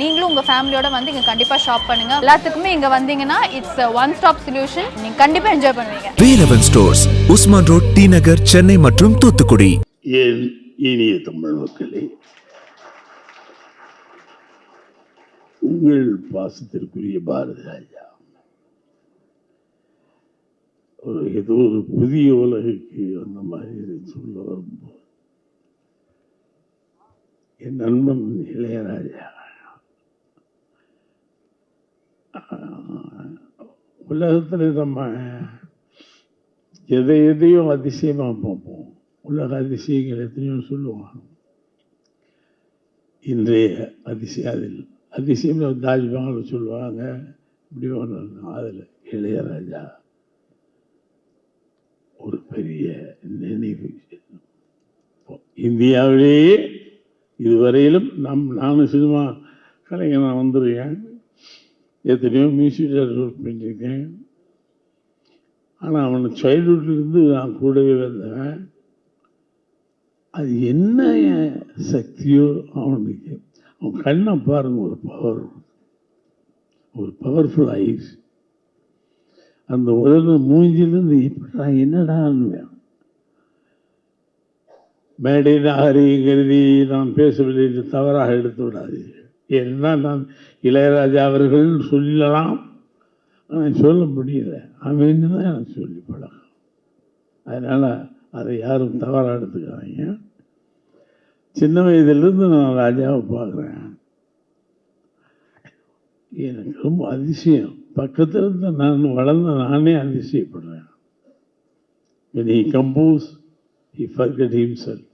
நீங்களும் உங்க ஃபேமிலியோட வந்து இங்க கண்டிப்பா ஷாப் பண்ணுங்க. எல்லாத்துக்குமே இங்க வந்தீங்கன்னா இட்ஸ் ஒன் ஸ்டாப் சொல்யூஷன் நீங்க கண்டிப்பா என்ஜாய் பண்ணுவீங்க. Velavan stores Usman road T Nagar Chennai மற்றும் தூத்துக்குடி. ஏன் இனிய தமிழ் மக்களே உங்கள் பாசத்திற்குரிய பாரதி ராஜா. ஒரு ஏதோ ஒரு புதிய உலகுக்கு அந்த மாதிரி சொல்ல வரும்போது என் நண்பன் இளையராஜா உலகத்தில் நம்ம எதை எதையும் அதிசயமாக பார்ப்போம். உலக அதிசயங்கள் எத்தனையோ சொல்லுவாங்க. இன்றைய அதிசயம் அதில் அதிசயம் தாஜ்மஹால் சொல்லுவாங்க. இப்படி ஒன்று அதில் இளையராஜா ஒரு பெரிய நினைவு. இந்தியாவிலேயே இதுவரையிலும் நம் நானும் சினிமா கலைஞர் நான் வந்திருக்கேன். எத்தனையோ மியூசிக் ஒர்க் பண்ணியிருக்கேன். ஆனால் அவனை சைல்டுஹுட்லேருந்து நான் கூடவே வந்தேன் அது என்ன சக்தியோ அவனுக்கு. அவன் கண்ணை பாருங்க ஒரு பவர் ஒரு பவர்ஃபுல் ஐஸ் அந்த உதவி மூஞ்சிலேருந்து நான் என்னடான்னு வேணும் மேடை நாகரிகருதி நான் பேசவில்லை தவறாக எடுத்து விடாது என்ன நான் இளையராஜா அவர்கள் சொல்லலாம்? ஆனால் சொல்ல முடியல. அமைந்து தான் எனக்கு சொல்லி பழக்கம். அதனால் அதை யாரும் தவறாக எடுத்துக்காதீங்க. சின்ன வயதிலிருந்து நான் ராஜாவை பார்க்குறேன். எனக்கு ரொம்ப அதிசயம். பக்கத்தில் இருந்து நான் வளர்ந்த நானே அதிசயப்படுறேன். When he compose he forget himself.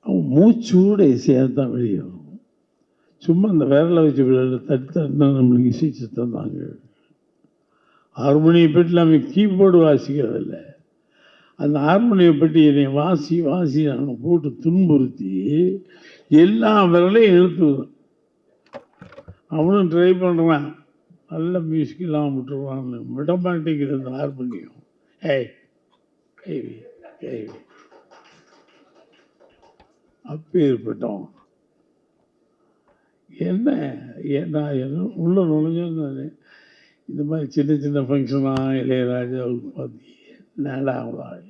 அவன் மூச்சோட இசையாக தான் வெளியே சும்மா அந்த விரலை வச்சு விளையாட தட்டு தட்டினா நம்மளுக்கு இசைச்சு தந்தாங்க ஹார்மோனியை பற்றி நம்ம கீபோர்டு வாசிக்கிறதில்ல. அந்த ஹார்மோனியை பற்றி என்னை வாசி வாசி நான் போட்டு துன்புறுத்தி எல்லா விரலையும் இழுத்து அவனும் ட்ரை பண்ணுறான் நல்ல மியூசிக்கெல்லாம் விட்டுருவான்னு விட மாட்டேங்குது அந்த ஹார்மோனியம் ஏய் கைவி கைவி அப்பேற்பட்டோம் என்ன? ஏன்னா என்ன உள்ள நுழைஞ்சோன்னு இந்த மாதிரி சின்ன சின்ன ஃபங்க்ஷனாக இளையராஜாவுக்கு பார்த்து என்னடா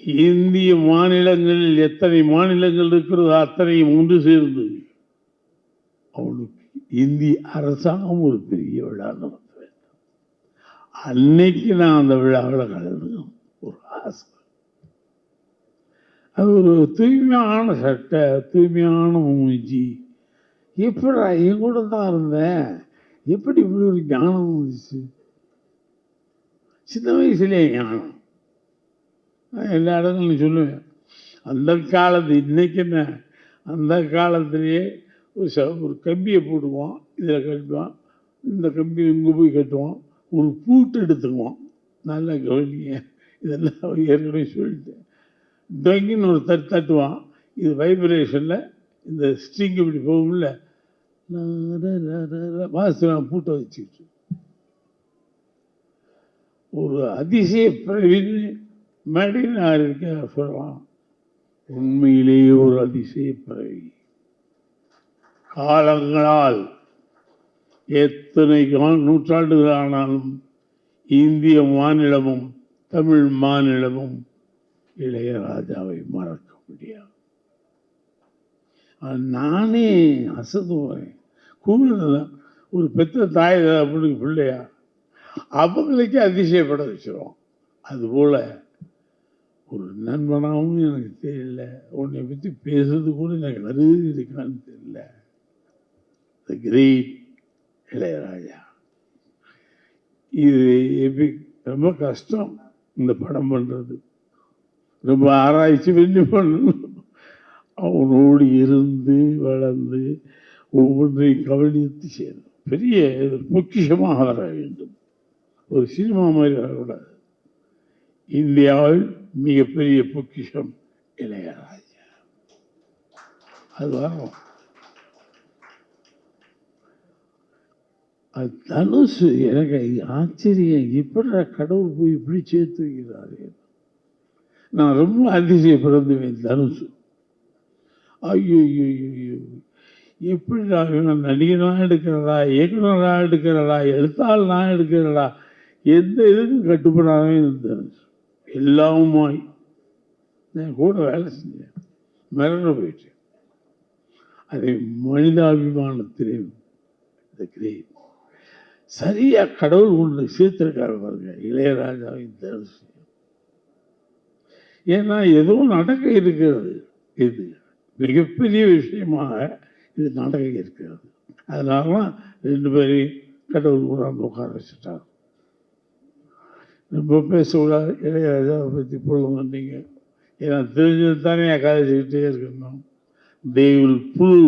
இந்திய மாநிலங்களில் எத்தனை மாநிலங்கள் இருக்கிறதோ அத்தனையும் ஒன்று சேர்ந்து அவனுக்கு இந்திய அரசாங்கம் ஒரு பெரிய விழா நடத்த வேண்டும். அன்னைக்கு நான் அந்த விழாவில் கலந்துக்கணும் ஒரு ஆசை அது ஒரு தூய்மையான சட்டை தூய்மையான மூஞ்சி. எப்படா என் கூட தான் இருந்தேன் எப்படி இப்படி ஒரு ஞானம் வந்துச்சு? சின்ன வயசுலேயே ஞானம். எல்லா இடங்களும் சொல்லுவேன். அந்த காலத்து இன்னைக்கு என்ன? அந்த காலத்திலேயே ஒரு ச ஒரு கம்பியை போடுவோம் இதில் கட்டுவான் இந்த கம்பி இங்கே போய் கட்டுவோம் ஒரு பூட்டு எடுத்துக்குவோம் நல்லா கவனிங்க. இதெல்லாம் ஏற்கனவே சொல்லிட்டேன். டொங்கின்னு ஒரு தட்டு தட்டுவான். இது வைப்ரேஷனில் இந்த ஸ்ட்ரிங் இப்படி போகும்ல. வாசம் பூட்டை வச்சுக்கிட்டு. ஒரு அதிசய பிறவின்னு மேடையில் நான் இருக்க சொல்லலாம் உண்மையிலேயே ஒரு அதிசய பிறவி காலங்களால் எத்தனை கா- நூற்றாண்டுகள் ஆனாலும் இந்திய மாநிலமும் தமிழ் மாநிலமும் இளையராஜாவை மறக்க முடியாது நானே அசதுவேன் கூடுதல் ஒரு பெத்த தாய் அப்படின்னு பிள்ளையா? அவங்களுக்கே அதிசயப்பட வச்சிருவோம் அதுபோல் ஒரு நண்பனாகவும் எனக்கு தெரியல. உன்னை பற்றி பேசுறது கூட எனக்கு வருது இருக்கான்னு தெரியல. த கிரேட் இளையராஜா இது எப்படி ரொம்ப கஷ்டம் இந்த படம் பண்ணுறது ரொம்ப ஆராய்ச்சி பண்ணி பண்ணணும். அவனோடு இருந்து வளர்ந்து ஒவ்வொன்றையும் கவனித்து செய்யணும் பெரிய பொக்கிஷமாக வர வேண்டும். ஒரு சினிமா மாதிரி வரக்கூடாது. இந்தியாவில் மிகப்பெரிய பொக்கிஷம் இளையராஜா அது வரும் அது தனுசு எனக்கு ஆச்சரியம். இப்படி கடவுள் போய் இப்படி சேர்த்து வைக்கிறாரு. நான் ரொம்ப அதிசயப்படுவேன் தனுசு. ஐயோ ஐயோ ஐயோ எப்படி நான் நடிகனாக எடுக்கிறதா இயக்குனராக எடுக்கிறதா எழுத்தாளனாக எடுக்கிறதா எந்த இதுக்கும் கட்டுப்படாமே இருந்தேன் எல்லாமுமாய். நான் கூட வேலை செஞ்சேன். மிரண்டு போயிட்டேன். அதை மனிதாபிமானத்திலே இந்த கிரேட் சரியாக கடவுள் கொண்டு சேர்த்திருக்காரு பாருங்க இளையராஜாவின் தரிசி ஏன்னா எதுவும் நடக்க இருக்கிறது. இது மிகப்பெரிய விஷயமாக இது நடக்க இருக்கிறது. அதனால ரெண்டு பேரையும் கடவுள் கூட உட்கார வச்சுட்டார் ரொம்ப பேசக்கூடாது. இளையராஜாவை பற்றி சொல்லுங்க நீங்கள் ஏன்னா தெரிஞ்சது தானே கதைச்சிக்கிட்டே இருக்கணும். தெய்வில் புழு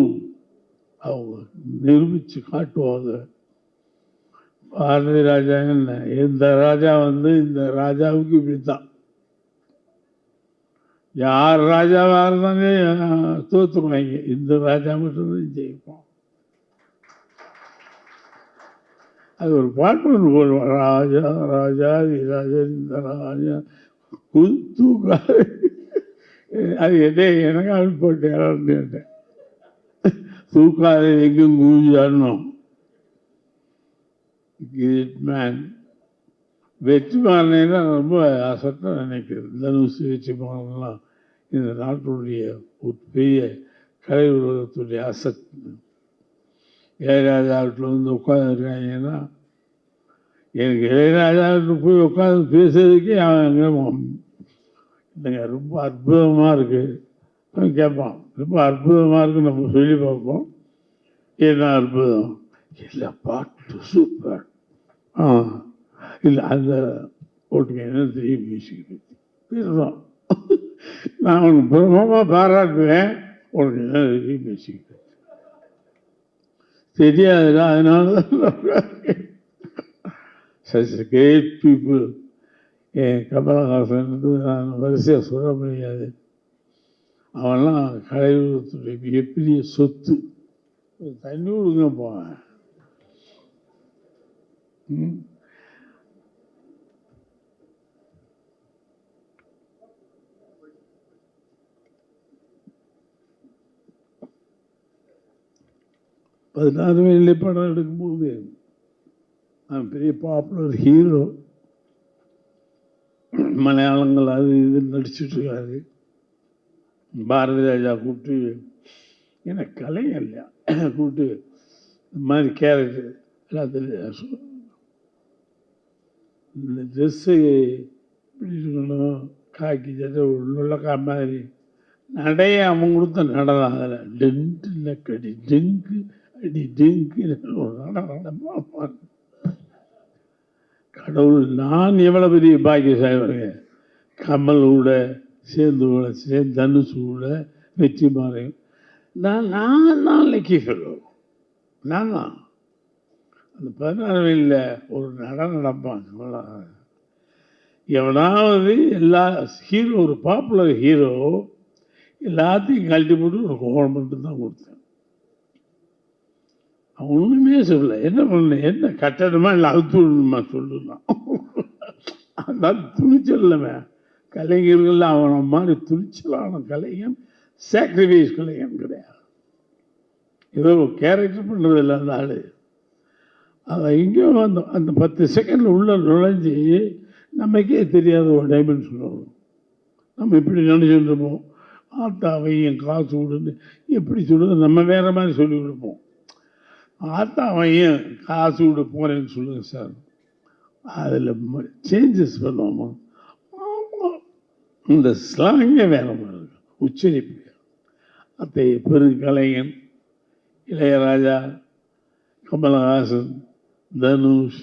அவங்க நிரூபித்து காட்டுவாங்க. பாரதி ராஜா என்ன? இந்த ராஜா வந்து இந்த ராஜாவுக்கு இப்படி தான் யார் ராஜாவாக இருந்தாங்க தோத்துருவாங்க இந்த ராஜா மட்டும்தான் ஜெயிப்போம். அது ஒரு பாட்டு ஒன்று போடுவோம் ராஜா ராஜா ராஜா இந்த ராஜா தூக்காது அது எதே எனக்கு அப்படி போட்டு கேட்டேன். தூக்காத எங்கும் கூஞ்சாடணும் கிரேட் மேன் வெற்றிமாறனா ரொம்ப அசட்டாக நினைக்கிறேன். தனுசு வெற்றிமாறன்லாம் இந்த நாட்டுடைய ஒரு பெரிய கலை உலகத்துடைய அசட் இளையராஜா வீட்டில் வந்து உட்காந்துருக்காங்கன்னா எனக்கு இளையராஜா வீட்டில் போய் உட்காந்து பேசுறதுக்கே அவன் அங்கே இல்லைங்க ரொம்ப அற்புதமாக இருக்குது அவன் கேட்பான் ரொம்ப அற்புதமாக இருக்குது நம்ம சொல்லி பார்ப்போம். என்ன அற்புதம்? இல்லை பாட்டு சூப்பர் ஆ. இல்லை அந்த ஓட்டுங்க என்ன தெரியும் பேசிக்கிட்டு பேசுகிறோம் நான் உனக்கு பிரமமாக பாராட்டுவேன். உனக்கு என்ன தெரியும் பேசிக்கிட்டு தெரியாதுல அதனால சச் கிரேட் பீப்புள் என் கமலஹாசன் நான் வரிசையாக சொல்ல முடியாது. அவன்லாம் கலையுலகத்துடைய மிகப்பெரிய சொத்து. தண்ணி விடுங்க போவேன் ம். பதினாறு வயதில் படம் எடுக்கும்போது நான் பெரிய பாப்புலர் ஹீரோ மலையாளங்கள் அது இது நடிச்சிட்ருக்காரு பாரதி ராஜா கூப்பிட்டு எனக்கு கலைஞர் இல்லையா? கூப்பிட்டு இந்த மாதிரி கேரக்டர் எல்லாத்துலையும் சொ- இந்த ட்ரெஸ்ஸு இப்படி இருக்கணும்? காக்கி சட்டை உள்ளக்கா மாதிரி. நடைய அவன் கொடுத்த நடதான் அதில். டென்ட்டு இல்லை கடி டெங்கு. நடனம் கடவுள் நான் எவ்வளோ பெரிய பாக்கியசாய்வருங்க கமல் கூட சேர்ந்து கூட சேர்ந்து தனுசு கூட வெற்றி மாறையும் நான் நான் நான் லக்கி நான் தான் அந்த பதினாறு வயலில் ஒரு நடனம் நடப்பான் எவனாவது எல்லா ஹீரோ ஒரு பாப்புலர் ஹீரோ எல்லாத்தையும் கழட்டி போட்டு ஒரு கோலம் மட்டும்தான் கொடுத்தேன். ஒன்றுமே சொல்லலை. என்ன பண்ண? என்ன கட்டணமா இல்லை அழுத்து விடணுமா சொல்லலாம் அதான் துணிச்சல்லவன் கலைஞர்கள் அவனை மாதிரி துணிச்சலான கலைஞன் சாக்ரிஃபைஸ் கலைஞன் கிடையாது. ஏதோ கேரக்டர் பண்ணுறது இல்லை அந்த ஆள். அதை எங்கேயோ அந்த அந்த பத்து செகண்டில் உள்ள நுழைஞ்சி நமக்கே தெரியாத ஒரு டைமென்ஷன் வரும். நம்ம இப்படி நினச்சிட்டு இருப்போம். ஆத்தா வையன் காசு விடுன்னு எப்படி சொல்லுது நம்ம வேறு மாதிரி சொல்லி கொடுப்போம். ஆத்தாவையன் காசு விட போகிறேன்னு சொல்லுங்கள் சார். அதில் சேஞ்சஸ் பண்ணுவோமா? ஆமாம் இந்த ஸ்லாங்கே வேற மாதிரி உச்சரிப்பு. அத்தைய பெருங்கலைஞன் இளையராஜா கமலஹாசன் தனுஷ்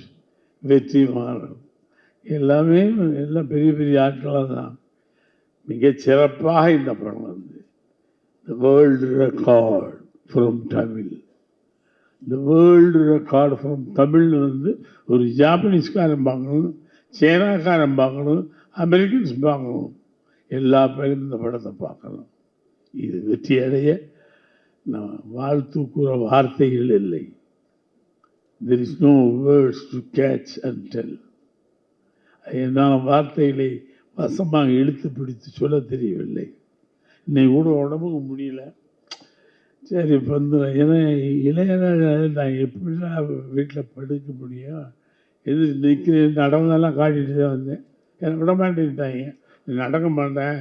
வெற்றிமாறன். எல்லாமே எல்லாம் பெரிய பெரிய ஆட்களாக தான். மிகச்சிறப்பாக இந்த படம் வந்து the world record from Tamil இந்த வேர்ல்டு ரெக்கார்டு ஃப்ரம் தமிழ்லேருந்து வந்து ஒரு ஜாப்பனீஸ்காரன் பார்க்கணும் சைனாக்காரன் பார்க்கணும் அமெரிக்கன்ஸ் பார்க்கணும். எல்லா பேரும் இந்த படத்தை பார்க்கணும். இது வெற்றி அடைய நான் வாழ்த்து கூற வார்த்தைகள் இல்லை. There is no words to catch and tell என்னால் வார்த்தைகளை வசமாக இழுத்து பிடித்து சொல்ல தெரியவில்லை. இன்னைக்கு கூட உடம்புக்கு முடியல. சரி இப்போ வந்து ஏன்னா இளையராஜா நான் எப்படிலாம் வீட்டில் படுக்க முடியும்? எது நிற்கிறேன் நடந்தெல்லாம் காட்டிட்டு தான் வந்தேன். என்னை விட மாட்டேன்ட்டாங்க. நீ நடக்க மாட்டேன்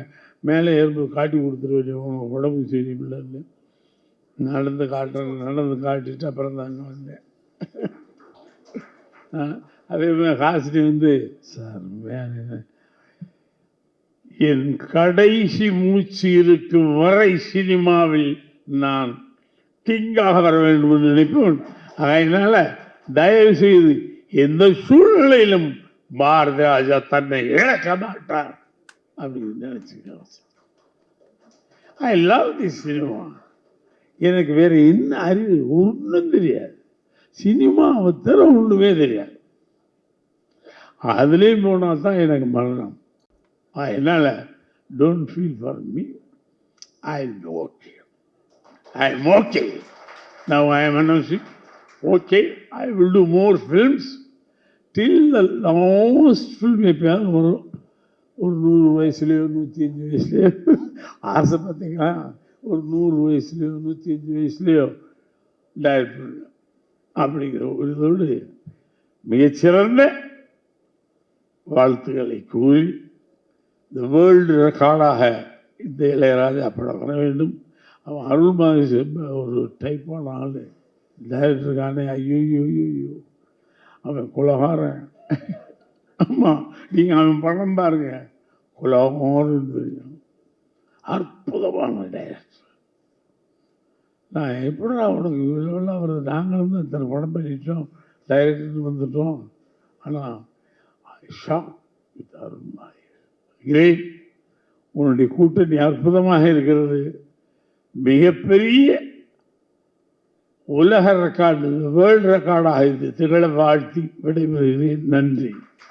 மேலே ஏறும்போது காட்டி கொடுத்துருவேன் உனக்கு உடம்பு சரியில்லைன்னு. நடந்து காட்டுறேன் நடந்து காட்டிட்டு அப்புறம் தான் அங்கே வந்தேன். அதே மாதிரி ஹாசினி வந்து சார் வேற என் கடைசி மூச்சு இருக்கும் வரை சினிமாவில் நான் திங்காக வர வேண்டும் என்று நினைப்பேன் அதனால் தயவு செய்து எந்த சூழ்நிலையிலும் பாரதி ராஜா தன்னை இழக்க மாட்டார் அப்படின்னு நினைச்சுக்கிறேன் ஐ லவ் தி சினிமா எனக்கு வேற என்ன அறிவு? ஒன்றும் தெரியாது. சினிமாவை தவிர ஒன்றுமே தெரியாது. அதுலேயும் போனால் தான் எனக்கு மரணம். அதனால் don't feel for me I okay I am okay now I am announcing. Okay I will do more films till the last film எப்பயாவது வரும் ஒரு நூறு வயசுலேயோ நூற்றி அஞ்சு வயசுலேயோ ஆசை பார்த்தீங்களா ஒரு நூறு வயசுலேயோ நூற்றி அஞ்சு வயசுலேயோ டைரக்ட் பண்ணுங்க அப்படிங்கிற ஒரு இதோடு மிகச்சிறந்த வாழ்த்துக்களை கூறி இந்த வேர்ல்டு ரெக்கார்டாக இந்த இளையராஜா படம் வர வேண்டும் அவன் அருள்மாதி செம்ப ஒரு டைப்பான ஆள். டைரக்டருக்கானே ஐயோ ஐயோ ஐயோ அவன் குலகாரன். ஆமாம் நீங்கள் அவன் படம் பாருங்க. குலகாரன் தெரியும் அற்புதமான டைரக்டர் நான் எப்படி உனக்கு இவ்வளோலாம் வருது? நாங்கள் வந்து இத்தனை படம் பண்ணிட்டோம். டைரக்டர் வந்துட்டோம். ஆனால் ஷாக். வித் அருண்மாய் கிரேட் உன்னுடைய கூட்டணி அற்புதமாக இருக்கிறது. மிகப்பெரிய உலக ரெக்கார்டு வேர்ல்டு ரெக்கார்டாக இது. திகழ வாழ்த்தி விடைபெறுகிறேன். நன்றி.